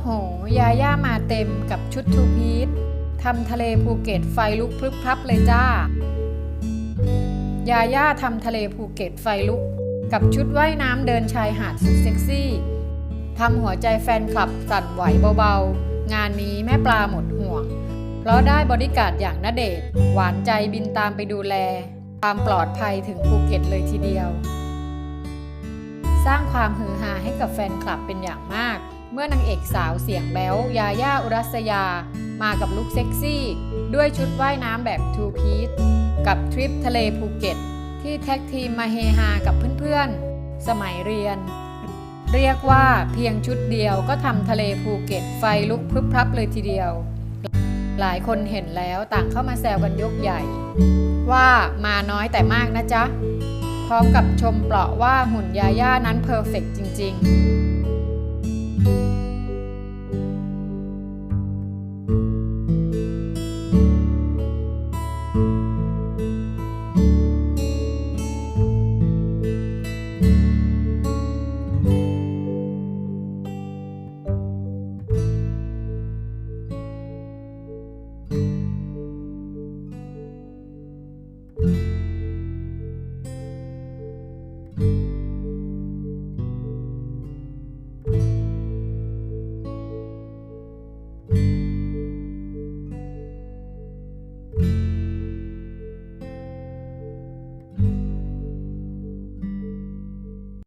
โห ยาย่ามาเต็มกับชุดทูพีททำทะเลภูเก็ตไฟลุกพรึบพรับเลยจ้า ยาย่าทำทะเลภูเก็ตไฟลุก กับชุดว่ายน้ำเดินชายหาดสุดเซ็กซี่ทำหัวใจแฟนคลับสั่นไหวเบาๆ งานนี้แม่ปลาหมดห่วง เพราะได้บริการดอย่างณเดชหวานใจบินตามไปดูแล ความปลอดภัยถึงภูเก็ตเลยทีเดียว สร้างความฮือฮาให้กับแฟนคลับเป็นอย่างมาก เมื่อนางเอกสาวเสียงแบ๊วยาย่าอุรัสยา มากับลุคเซ็กซี่ ด้วยชุดว่ายน้ำแบบทูพีทกับทริปทะเลภูเก็ต ที่แท็กทีมมาเฮฮากับเพื่อนๆ สมัยเรียน เรียกว่าเพียงชุดเดียวก็ทำทะเลภูเก็ตไฟลุกพรึบพรับเลยทีเดียว หลายคนเห็นแล้วต่างเข้ามาแซวกันยกใหญ่ ว่ามาน้อยแต่มากนะจ๊ะ พร้อมกับชมเปราะว่าหุ่นยาย่านั้นเพอร์เฟกจริง ๆ